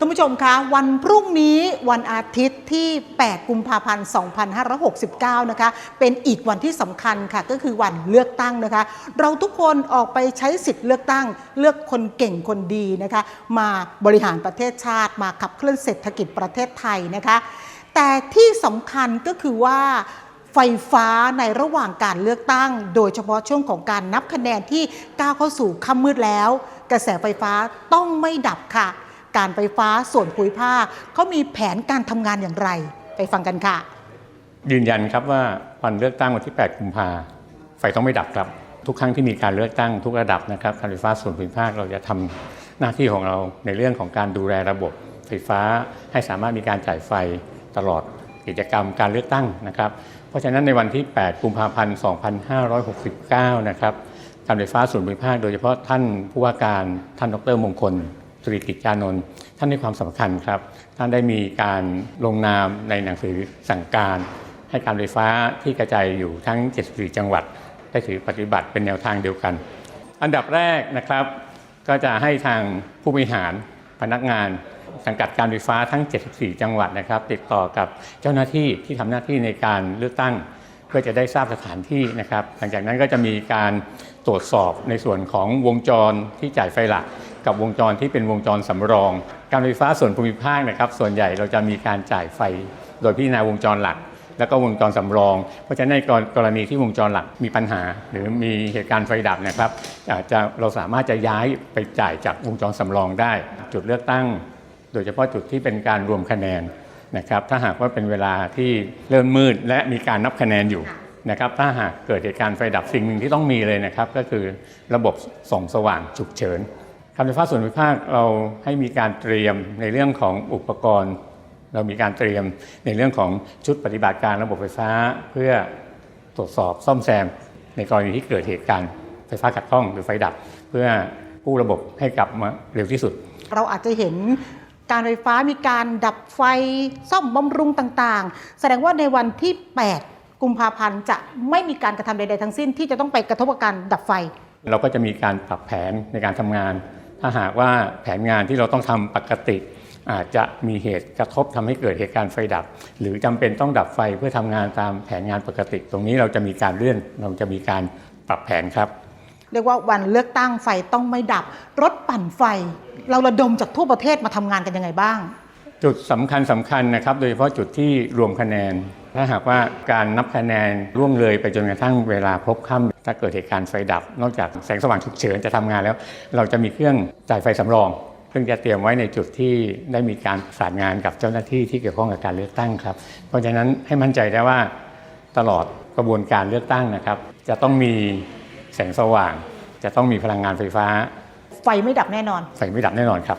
ท่านผู้ชมคะวันพรุ่งนี้วันอาทิตย์ที่ 8 กุมภาพันธ์ 2569 นะคะ เป็นอีกวันที่สำคัญค่ะ ก็คือวันเลือกตั้งนะคะ เราทุกคนออกไปใช้สิทธิ์เลือกตั้ง เลือกคนเก่งคนดีนะคะ มาบริหารประเทศชาติ มาขับเคลื่อนเศรษฐกิจประเทศไทยนะคะ แต่ที่สำคัญก็คือว่าไฟฟ้าในระหว่างการเลือกตั้ง โดยเฉพาะช่วงของการนับคะแนนที่ก้าวเข้าสู่ค่ำมืดแล้ว กระแสไฟฟ้าต้องไม่ดับค่ะ การไฟฟ้าส่วนภูมิภาคเขามีแผนการทำงานอย่างไร ไปฟังกันค่ะ ยืนยันครับว่าวันเลือกตั้งวันที่ 8 กุมภาไฟต้องไม่ดับครับ ทุกครั้งที่มีการเลือกตั้งทุกระดับนะครับการไฟฟ้าส่วนภูมิภาคเราจะทำหน้าที่ของเราในเรื่องของการดูแลระบบไฟฟ้าให้สามารถมีการจ่ายไฟตลอดกิจกรรมการเลือกตั้งนะครับ เพราะฉะนั้นในวันที่ 8 กุมภาพันธ์ 2569 นะครับการไฟฟ้าส่วนภูมิภาคโดยเฉพาะท่านผู้ว่าการท่านดรมงคล สุริกิจานนท์ท่านให้ความสำคัญครับ ท่านได้มีการลงนามในหนังสือสั่งการ ให้การไฟฟ้าที่กระจายอยู่ทั้ง 74 จังหวัด ได้ถือปฏิบัติเป็นแนวทางเดียวกัน อันดับแรกนะครับ ก็จะให้ทางผู้บริหารพนักงานสังกัดการไฟฟ้าทั้ง 74 จังหวัดนะครับ ติดต่อกับเจ้าหน้าที่ที่ทำหน้าที่ในการเลือกตั้งเพื่อจะได้ทราบสถานที่นะครับ หลังจากนั้นก็จะมีการตรวจสอบในส่วนของวงจรที่จ่ายไฟหลัก กับวงจรที่เป็นวงจรสำรอง การไฟฟ้าส่วนภูมิภาคนะครับส่วนใหญ่เราจะมีการจ่ายไฟ โดยพิจารณาวงจรหลัก แล้วก็วงจรสำรอง เพราะฉะนั้นในกรณีที่วงจรหลักมีปัญหา หรือมีเหตุการณ์ไฟดับนะครับอาจจะเราสามารถจะย้ายไปจ่ายจากวงจรสำรองได้ จุดเลือกตั้ง โดยเฉพาะจุดที่เป็นการรวมคะแนนนะครับถ้าหากว่าเป็นเวลาที่เริ่มมืดและมีการนับคะแนนอยู่นะครับถ้าหากเกิดเหตุการณ์ไฟดับสิ่งหนึ่งที่ต้องมีเลยนะครับ ก็คือระบบส่องสว่างฉุกเฉิน การไฟฟ้าส่วนภูมิภาคเราให้มีการเตรียมในเรื่องของอุปกรณ์ เรามีการเตรียมในเรื่องของชุดปฏิบัติการระบบไฟฟ้าเพื่อตรวจสอบซ่อมแซม ในกรณีที่เกิดเหตุการณ์ไฟฟ้าขัดข้องหรือไฟดับ เพื่อกู้ระบบให้กลับมาเร็วที่สุด เราอาจจะเห็นการไฟฟ้ามีการดับไฟซ่อมบำรุงต่างๆ แสดงว่าในวันที่ 8 กุมภาพันธ์จะไม่มีการกระทำใดๆทั้งสิ้นที่จะต้องไปกระทบกับการดับไฟ เราก็จะมีการปรับแผนในการทำงาน ถ้าหากว่าแผนงานที่เราต้องทำปกติ อาจจะมีเหตุกระทบทำให้เกิดเหตุการณ์ไฟดับ หรือจำเป็นต้องดับไฟเพื่อทำงานตามแผนงานปกติ ตรงนี้เราจะมีการเลื่อนเราจะมีการปรับแผนครับเรียกว่าวันเลือกตั้งไฟต้องไม่ดับ รถปั่นไฟ เราระดมจากทั่วประเทศมาทำงานกันยังไงบ้าง จุดสำคัญสำคัญนะครับ โดยเฉพาะจุดที่รวมคะแนน ถ้าหากว่าการนับคะแนนล่วงเลยไปจนกระทั่งเวลาพบค่ำถ้าเกิดเหตุการณ์ไฟดับ นอกจากแสงสว่างฉุกเฉินจะทำงานแล้ว เราจะมีเครื่องจ่ายไฟสำรองซึ่งจะเตรียมไว้ในจุดที่ได้มีการประสานงานกับเจ้าหน้าที่ที่เกี่ยวข้องกับการเลือกตั้งครับ เพราะฉะนั้นให้มั่นใจได้ว่าตลอดกระบวนการเลือกตั้งนะครับ จะต้องมีแสงสว่าง จะต้องมีพลังงานไฟฟ้า ไฟไม่ดับแน่นอน ไฟไม่ดับแน่นอนครับ